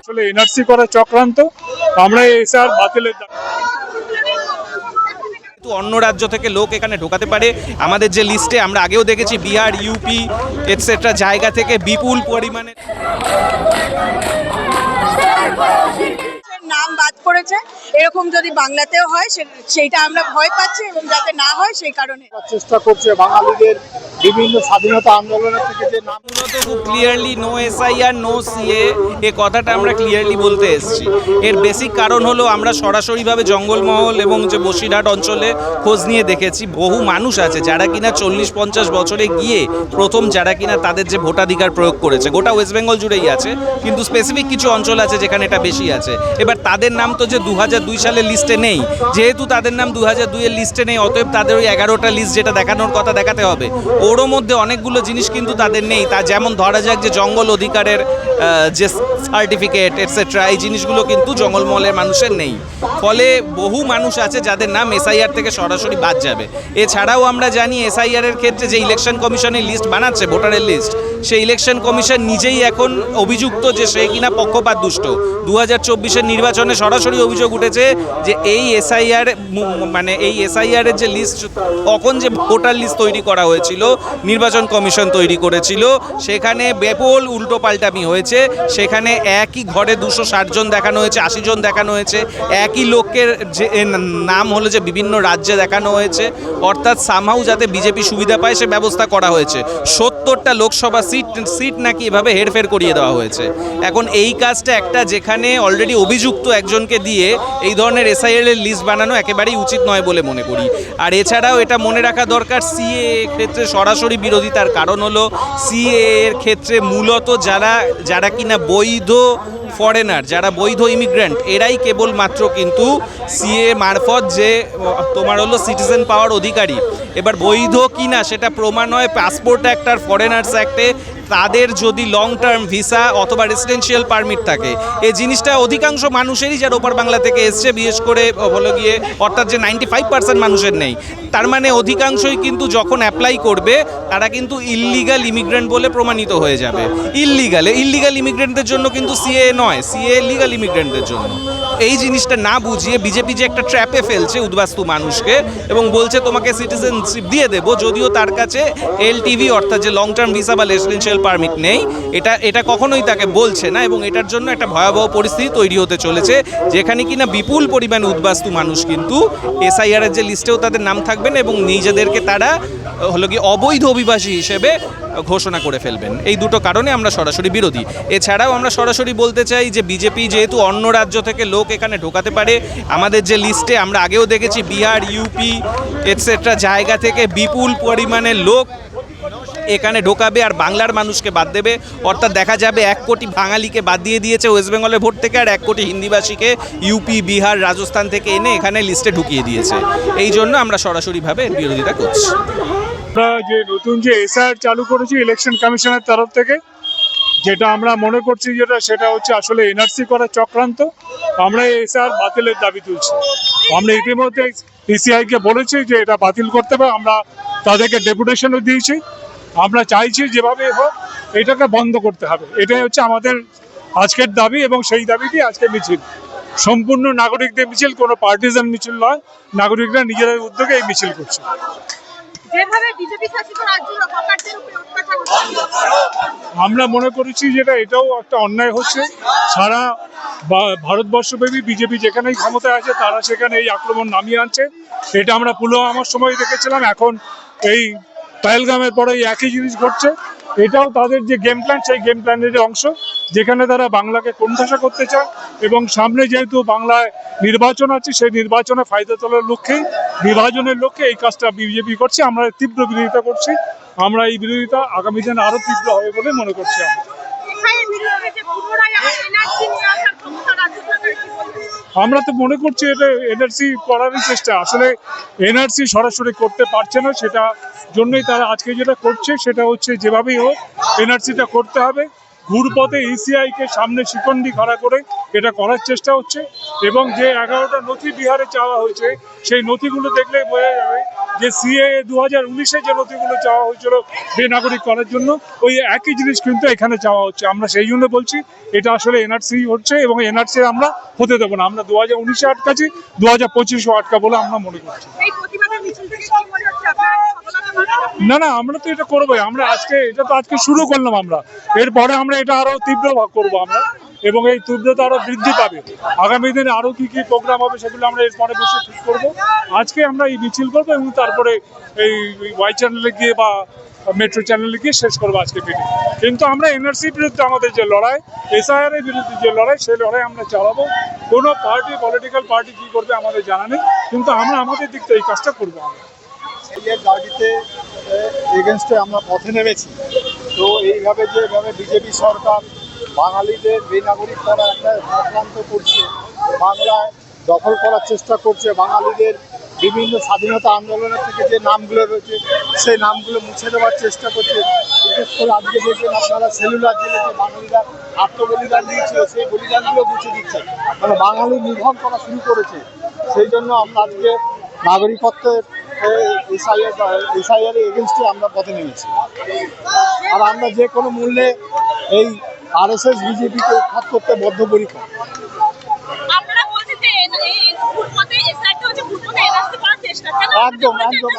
আসলে এনআরসি করা চক্রান্ত, আমরা এসআর বাতিলের অন্য রাজ্য থেকে লোক এখানে ঢোকাতে পারে। আমাদের যে লিস্টে আমরা আগেও দেখেছি বিহার, ইউপি এটসেট্রা জায়গা থেকে বিপুল পরিমাণে করেছে এরকম যদি বাংলাতেও হয় সেইটা আমরা ভয় পাচ্ছি এবং যাতে না হয় সেই কারণে। চেষ্টা করছে বাঙালিদের বিভিন্ন স্বাধীনতা আন্দোলনের থেকে যে নাম মূলত খুব clearly no SIR no CAA এ কথাটা আমরা ক্লিয়ারলি বলতে এসেছি। এর বেসিক কারণ হলো আমরা সরাসরিভাবে জঙ্গলমহল এবং যে বসিরহাট অঞ্চলে খোঁজ নিয়ে দেখেছি বহু মানুষ আছে যারা কিনা চল্লিশ পঞ্চাশ বছরে গিয়ে প্রথম যারা কিনা তাদের যে ভোটাধিকার প্রয়োগ করেছে। গোটা ওয়েস্ট বেঙ্গল জুড়েই আছে কিন্তু স্পেসিফিক কিছু অঞ্চল আছে যেখানে এটা বেশি আছে। এবার তাদের নাম তো যে দু দুই সালের লিস্টে নেই। যেহেতু তাদের নাম দু হাজার দুইয়ের লিস্টে নেই, অতএব তাদের ওই এগারোটা লিস্ট যেটা দেখানোর কথা দেখাতে হবে। ওরও মধ্যে অনেকগুলো জিনিস কিন্তু তাদের নেই। তা যেমন ধরা যাক যে জঙ্গল অধিকারের যে সার্টিফিকেট এটসেট্রা এই জিনিসগুলো কিন্তু জঙ্গলমহলের মানুষের নেই। ফলে বহু মানুষ আছে যাদের নাম এসআইআর থেকে সরাসরি বাদ যাবে। এছাড়াও আমরা জানি এসআইআর এর ক্ষেত্রে যে ইলেকশন কমিশনের লিস্ট বানাচ্ছে ভোটারের লিস্ট সেই ইলেকশন কমিশন নিজেই এখন অভিযুক্ত যে সে কিনা পক্ষপাত দুষ্ট। দু হাজার চব্বিশের নির্বাচনে সরাসরি অভিযোগ উঠেছে যে এই এসআইআর মানে এই এসআইআর এর যে লিস্ট তখন যে ভোটার লিস্ট তৈরি করা হয়েছিল, নির্বাচন কমিশন তৈরি করেছিল, সেখানে বেপল উল্টো পাল্টামি হয়েছে, সেখানে একই ঘরে দুশো জন দেখানো হয়েছে, আশি জন দেখানো হয়েছে, একই লোকের যে নাম হলো যে বিভিন্ন রাজ্যে দেখানো হয়েছে, অর্থাৎ সামহাউ যাতে বিজেপি সুবিধা পায় সে ব্যবস্থা করা হয়েছে। সত্তরটা লোকসভা সিট সিট নাকি এভাবে হেরফের করিয়ে দেওয়া হয়েছে। এখন এই কাজটা একটা যেখানে অলরেডি অভিযুক্ত একজনকে দিয়ে এই ধরনের এসআইএল এর লিস্ট বানানো একেবারেই উচিত নয় বলে মনে করি। আর এছাড়াও এটা মনে রাখা দরকার সিএ ক্ষেত্রে সরাসরি বিরোধিতার কারণ হলো সিএ এর ক্ষেত্রে মূলত যারা যারা কিনা বৈধ ফরেনার যারা বৈধ ইমিগ্রেন্ট এরাই কেবলমাত্র কিন্তু সিএ মারফত যে তোমার হলো সিটিজেন পাওয়ার অধিকারী। এবার বৈধ কিনা সেটা প্রমাণ হয় পাসপোর্ট অ্যাক্ট আর ফরেনার্স অ্যাক্টে তাদের যদি লং টার্ম ভিসা অথবা রেসিডেন্সিয়াল পারমিট থাকে, এই জিনিসটা অধিকাংশ মানুষেরই যারা ওপার বাংলা থেকে এসছে, বিশেষ করে হলো গিয়ে, অর্থাৎ যে নাইনটি ফাইভ পার্সেন্ট মানুষের নেই, তার মানে অধিকাংশই কিন্তু যখন অ্যাপ্লাই করবে, তারা কিন্তু ইললিগাল ইমিগ্রেন্ট বলে প্রমাণিত হয়ে যাবে। ইললিগাল ইললিগাল ইমিগ্রেন্টদের জন্য কিন্তু সিএ নয় সিএ লিগাল ইমিগ্রেন্টদের জন্য। এই জিনিসটা না বুঝিয়ে বিজেপি যে একটা ট্র্যাপে ফেলছে উদ্বাস্তু মানুষকে এবং বলছে, তোমাকে সিটিজেনশিপ দিয়ে দেবো, যদিও তার কাছে এলটিভি অর্থাৎ যে লং টার্ম ভিসা বা রেসিডেন্সিয়াল পারমিট নেই। এটা এটা কখনোই তাকে বলছে না এবং এটার জন্য একটা ভয়াবহ পরিস্থিতি তৈরি হতে চলেছে, যেখানে কিনা বিপুল পরিমাণ উদ্বাস্তু মানুষ কিন্তু এসআইআর এর যে লিস্টেও তাদের নাম থাকবেন এবং নিজেদেরকে তারা হলো কি অবৈধ অভিবাসী হিসেবে ঘোষণা করে ফেলবেন। এই দুটো কারণে আমরা সরাসরি বিরোধী। এছাড়াও আমরা সরাসরি বলতে চাই যে বিজেপি যেহেতু অন্য রাজ্য থেকে লোক এখানে ঢোকাতে পারে, আমাদের যে লিস্টে আমরা আগেও দেখেছি বিহার ইউপি এটসেট্রা জায়গা থেকে বিপুল পরিমাণে লোক এখানে ঢোকাবে আর বাংলার মানুষকে বাদ দেবে। অর্থাৎ দেখা যাবে এক কোটি বাঙালিকে বাদ দিয়ে দিয়েছে ওয়েস্ট বেঙ্গলের ভোট থেকে আর এক কোটি হিন্দিভাষীকে ইউপি বিহার, রাজস্থান থেকে এনে এখানে লিস্টে ঢুকিয়ে দিয়েছে। এই জন্য আমরা সরাসরিভাবে বিরোধিতা করছি। আমরা যে নতুন যে এসআর চালু করেছি ইলেকশন কমিশনের তরফ থেকে, যেটা আমরা মনে করছি যেটা, সেটা হচ্ছে আসলে এনআরসি করা চক্রান্ত। আমরা এসআর বাতিলের দাবি তুলছি। আমরা ইতিমধ্যে ইসিআই কে বলেছি যে এটা বাতিল করতে হবে। আমরা তাদেরকে ডেপুটেশনও দিয়েছি। আমরা চাইছি যেভাবে হোক এটাকে বন্ধ করতে হবে। এটাই হচ্ছে আমাদের আজকের দাবি এবং সেই দাবিটি আজকে মিছিল। সম্পূর্ণ নাগরিকদের মিছিল, কোনো পার্টিজান মিছিল নয়। নাগরিকরা নিজেদের উদ্যোগে এই মিছিল করছে। আমরা মনে করেছি যেটা, এটাও একটা অন্যায় হচ্ছে। সারা ভারতবর্ষব্যাপী বিজেপি যেখানেই ক্ষমতায় আছে, তারা সেখানে এই আক্রমণ নামিয়ে আনছে। এটা আমরা পুলওয়ামার সময় দেখেছিলাম। এখন এই পায়েলগামের পরে একই জিনিস ঘটছে। এটাও তাদের যে গেম প্ল্যান সেই গেম প্ল্যানের অংশ, যেখানে তারা বাংলাকে কোণঠাসা করতে চায় এবং সামনে যেহেতু বাংলায় নির্বাচন আছে, সেই নির্বাচনে ফায়দা তোলার লক্ষ্যেই নির্বাচনের লক্ষ্যে এই কাজটা বিজেপি করছে। আমরা তীব্র বিরোধিতা করছি। আমরা এই বিরোধিতা আগামী দিনে আরও তীব্র হবে বলে মনে করছি আমরা। আমরা তো মনে করছি এটা এনআরসি করারই চেষ্টা। আসলে এনআরসি সরাসরি করতে পারছে না, সেটা জন্যই তারা আজকে যেটা করছে, সেটা হচ্ছে যেভাবেই হোক এনআরসিটা করতে হবে। ঘুরপথে ইসিআই কে সামনে শিকন্ডি খাড়া করে এটা করার চেষ্টা হচ্ছে এবং যে এগারোটা নথি বিহারে চাওয়া হয়েছে, সেই নথিগুলো দেখলে বোঝা যাবে যে সিএ দু হাজার উনিশে যে নথিগুলো চাওয়া হয়েছিল বেনাগরিক করার জন্য, ওই একই জিনিস কিন্তু এখানে চাওয়া হচ্ছে। আমরা সেই জন্য বলছি, এটা আসলে এনআরসি হচ্ছে এবং এনআরসি আমরা হতে দেবো না। আমরা দু হাজার উনিশে আটকাছি দু হাজার পঁচিশও আটকা বলে আমরা মনে করছি। না না, আমরা তো এটা করবোই। আমরা আজকে, এটা তো আজকে শুরু করলাম আমরা। এরপরে আমরা এটা আরও তীব্র করব আমরা। এবং এই তীব্রতা আরও বৃদ্ধি পাবে। আগামী দিনে আরও কি কি প্রোগ্রাম হবে সেগুলো আমরা এরপরে বসে ঠিক করব। আজকে আমরা এই মিছিল করব এবং তারপরে এই ওয়াই চ্যানেলে গিয়ে বা মেট্রো চ্যানেলে গিয়ে শেষ করব আজকে মিটিং কিন্তু আমরা এনআরসির বিরুদ্ধে আমাদের যে লড়াই এসআইআর এর বিরুদ্ধে যে লড়াই, সেই লড়াই আমরা চালাবো। কোনো পার্টি পলিটিক্যাল পার্টি কি করবে আমাদের জানা নেই। কিন্তু আমরা আমাদের দিক থেকে এই কাজটা করব আমরা। এর দাবিতে এগেনস্টে আমরা পথে নেমেছি। তো এইভাবে যে এভাবে বিজেপি সরকার, বাঙালিদের বেনাগরিক করা একটা আক্রান্ত করছে, বাংলায় দখল করার চেষ্টা করছে, বাঙালিদের বিভিন্ন স্বাধীনতা আন্দোলনের থেকে যে নামগুলো রয়েছে, সেই নামগুলো মুছে দেওয়ার চেষ্টা করছে। বিশেষ করে আজকে দেখবেন আপনারা সেলুলার জেলে যে বাঙালিরা আত্মবলিদান দিয়েছিল, সেই বলিদানগুলো মুছে দিচ্ছে। মানে বাঙালি নির্ভর করা শুরু করেছে। সেই জন্য আমরা আজকে নাগরিকত্বের এসআইআর এসআইআর এগেনস্টে আমরা পথে নেমেছি। আর আমরা যে কোনো মূল্যে এই আরএসএস বিজেপিকে উৎখাত করতে বদ্ধপরিকর। একদম, একদম,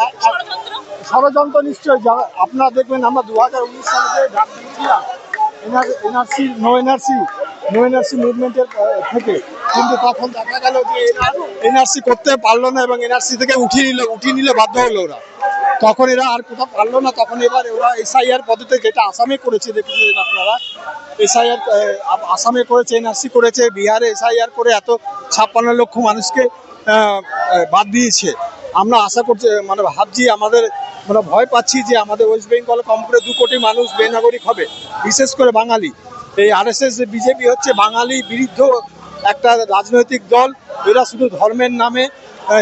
ষড়যন্ত্র? নিশ্চয়ই। যা আপনারা দেখবেন আমরা দু হাজার উনিশ সালে যে ডাক দিয়েছিলাম NRC no NRC no NRC মুভমেন্টের থেকে কিন্তু তখন দেখা গেল যে এনআরসি করতে পারল না এবং এনআরসি থেকে উঠিয়ে নিল, উঠিয়ে নিলে বাধ্য হলো ওরা। তখন এরা আর কোথাও পারল না, তখন এবার ওরা এসআইআর পদ্ধতি যেটা আসামে করেছে দেখেছিলেন আপনারা, এসআইআর আসামে করেছে, এনআরসি করেছে, বিহারে এসআইআর করে এত ছাপ্পান্ন লক্ষ মানুষকে বাদ দিয়েছে। আমরা আশা করছি মানে ভাবছি আমাদের মানে ভয় পাচ্ছি যে আমাদের ওয়েস্ট বেঙ্গল কম করে দু কোটি মানুষ বেনাগরিক হবে, বিশেষ করে বাঙালি। এই আরএসএস বিজেপি হচ্ছে, বাঙালি বিরুদ্ধ একটা রাজনৈতিক দল, এরা শুধু ধর্মের নামে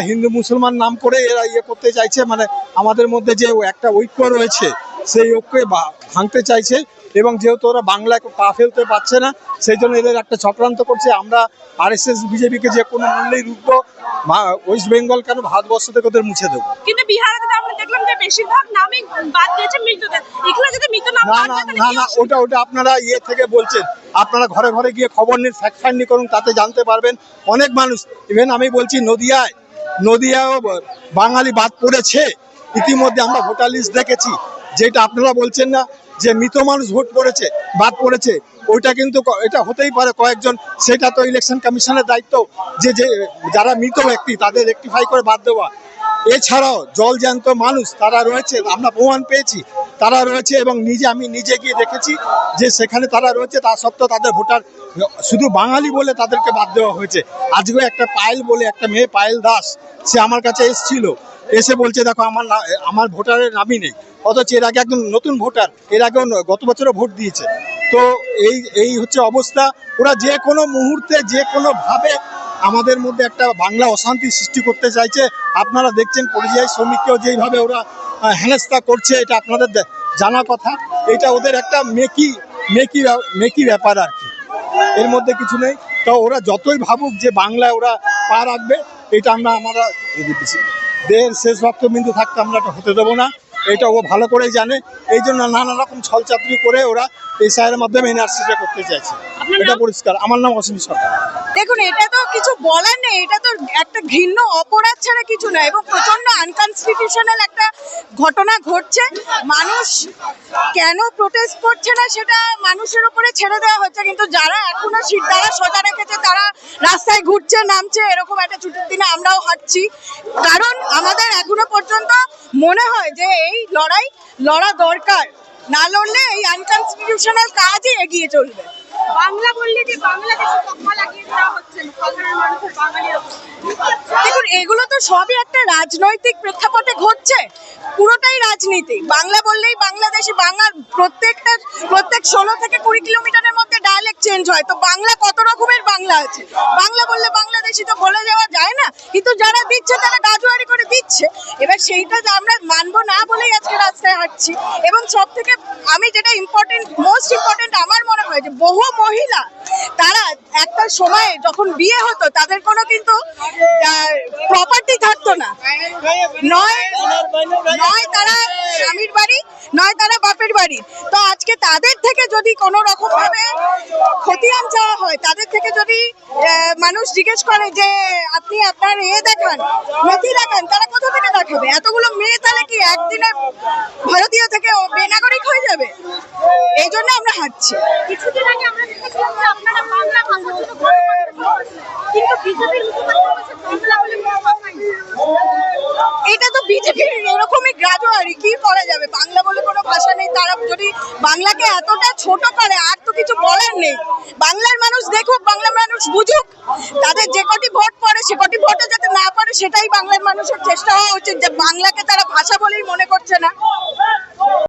হিন্দু মুসলমান নাম করে এরা ইয়ে করতে চাইছে মানে আমাদের মধ্যে যে একটা ঐক্য রয়েছে, সেই ঐক্যে ভাঙতে চাইছে, এবং যেহেতু ওরা বাংলায় পা ফেলতে পারছে না, সেই জন্য এদের একটা চক্রান্ত করছে। আমরা আরএসএস, বিজেপিকে যে কোনো মূল্যেই রুখবো ওয়েস্ট বেঙ্গল কেন ভারতবর্ষ থেকে ওদের মুছে দেবো? কিন্তু বিহারে দেখলাম যে বেশিরভাগ নামই বাদ দিয়েছে মৃতদের। এগুলো যদি মৃত নাম না না না ওটা ওটা আপনারা ইয়ে থেকে বলছেন। আপনারা ঘরে ঘরে গিয়ে খবর নিন ফ্যাক্ট করুন তাতে জানতে পারবেন। অনেক মানুষ ইভেন আমি বলছি নদিয়ায় নদিয়াও বাঙালি বাদ পড়েছে। ইতিমধ্যে আমরা ভোটার লিস্ট দেখেছি যেটা আপনারা বলছেন না যে মৃত মানুষ ভোট পড়েছে বাদ পড়েছে। ওইটা কিন্তু এটা হতেই পারে কয়েকজন। সেটা তো ইলেকশন কমিশনের দায়িত্ব। যে যে যারা মৃত ব্যক্তি তাদের রেকটিফাই করে বাদ দেওয়া। এছাড়াও জল জ্যান্ত মানুষ তারা রয়েছে, আমরা প্রমাণ পেয়েছি, তারা রয়েছে এবং নিজে আমি নিজে গিয়ে দেখেছি যে সেখানে তারা রয়েছে, তা সত্ত্বেও তাদের ভোটার শুধু বাঙালি বলে তাদেরকে বাদ দেওয়া হয়েছে। আজকে একটা পায়েল বলে, একটা মেয়ে পায়েল দাস, সে আমার কাছে এসেছিল, এসে বলছে, দেখো, আমার আমার ভোটারের নামই নেই। অথচ এর আগে একদম নতুন ভোটার, এর আগেও গত বছরও ভোট দিয়েছে। তো এই এই হচ্ছে অবস্থা। ওরা যে কোনো মুহূর্তে যে কোনো ভাবে আমাদের মধ্যে একটা বাংলা অশান্তি সৃষ্টি করতে চাইছে। আপনারা দেখছেন পরিযায়ী শ্রমিককেও যেইভাবে ওরা হেনস্থা করছে, এটা আপনাদের জানা কথা। এটা ওদের একটা মেকি মেকি মেকি ব্যাপার আর কি। এর মধ্যে কিছু নেই। তো ওরা যতই ভাবুক যে বাংলায় ওরা পা রাখবে, এটা আমরা আমরা দেহের শেষ রক্তবিন্দু থাকতে আমরা এটা হতে দেবো না। এটা ও ভালো করেই জানে। এই জন্য নানা রকম ছলচাতুরি করে ওরা এই সাহের মাধ্যমে এনআরসিটা করতে চাইছে। এটা পরিষ্কার। আমার নাম অসীম সরকার। দেখুন এটা তো কিছু বলার নেই। এটা তো একটা ঘৃণ্য অপরাধ ছাড়া কিছু না এবং প্রচণ্ড আনকনস্টিটিউশনাল একটা ঘটনা ঘটছে। মানুষ কেন প্রোটেস্ট করছে না সেটা মানুষের উপরে ছেড়ে দেওয়া হচ্ছে। কিন্তু যারা এখনও সিট দ্বারা সোজা রেখেছে তারা রাস্তায় ঘুরছে নামছে এরকম একটা ছুটির দিনে আমরাও হাঁটছি। কারণ আমাদের এখনও পর্যন্ত মনে হয় যে এই লড়াই লড়া দরকার। না লড়লে এই আনকনস্টিটিউশনাল কাজই এগিয়ে চলবে। বাংলা বললে যে বাংলাদেশে দেখুন, এগুলো তো সবই একটা রাজনৈতিক প্রেক্ষাপটে ঘটছে। পুরোটাই রাজনীতি। বাংলা বললেই বাংলাদেশি বাংলার প্রত্যেকটা, প্রত্যেক ষোলো থেকে কুড়ি কিলোমিটারের মধ্যে ডায়ালেক্ট চেঞ্জ হয়। তো বাংলা কত রকমের বাংলা আছে? বাংলা বললে বাংলাদেশি তো বলে যাওয়া যায় না। কিন্তু যারা দিচ্ছে, তারা গাজুয়ারি করে দিচ্ছে। এবার সেইটা আমরা মানবো না বলেই আজকে রাস্তায় হাঁটছি। এবং সব থেকে আমি যেটা ইম্পর্টেন্ট মোস্ট ইম্পর্টেন্ট আমার মনে হয় যে বহু মহিলা, তারা একটা সময়ে যখন বিয়ে হতো, তাদের কোনো কিন্তু প্রপার্টি থাকতো না। নয় নয় তারা স্বামীর বাড়ি, নয় তারা বাপের বাড়ি। তো আজকে তাদের থেকে যদি কোনো রকম ভাবে আন চাওয়া হয়, তাদের থেকে যদি মানুষ জিজ্ঞেস করে যে, আপনি আপনার এ দেখান, নথি দেখান, তারা কোথা থেকে দেখাবে? এতগুলো মেয়ে তাহলে কি একদিনে ভারতীয় থেকে বেনাগরিক হয়ে যাবে? এই জন্য আমরা হাঁটছি। কিছুদিন আগে আমরা দেখেছিলাম যে আপনারা বাংলা কিন্তু বিজেপির মুখপাত্র এটা তো বিজেপি এরকমই গ্রাজুয়ারি কি করা যাবে? বাংলা বলে কোনো ভাষা নেই। তারা যদি বাংলাকে এতটা ছোট করে, আর তো কিছু বলার নেই। বাংলার মানুষ দেখুক, বাংলার মানুষ বুঝুক। তাদের যে কটি ভোট পড়ে, সে কটি ভোটে যাতে না পারে সেটাই বাংলার মানুষের চেষ্টা হওয়া উচিত যে বাংলাকে তারা ভাষা বলেই মনে করছে না।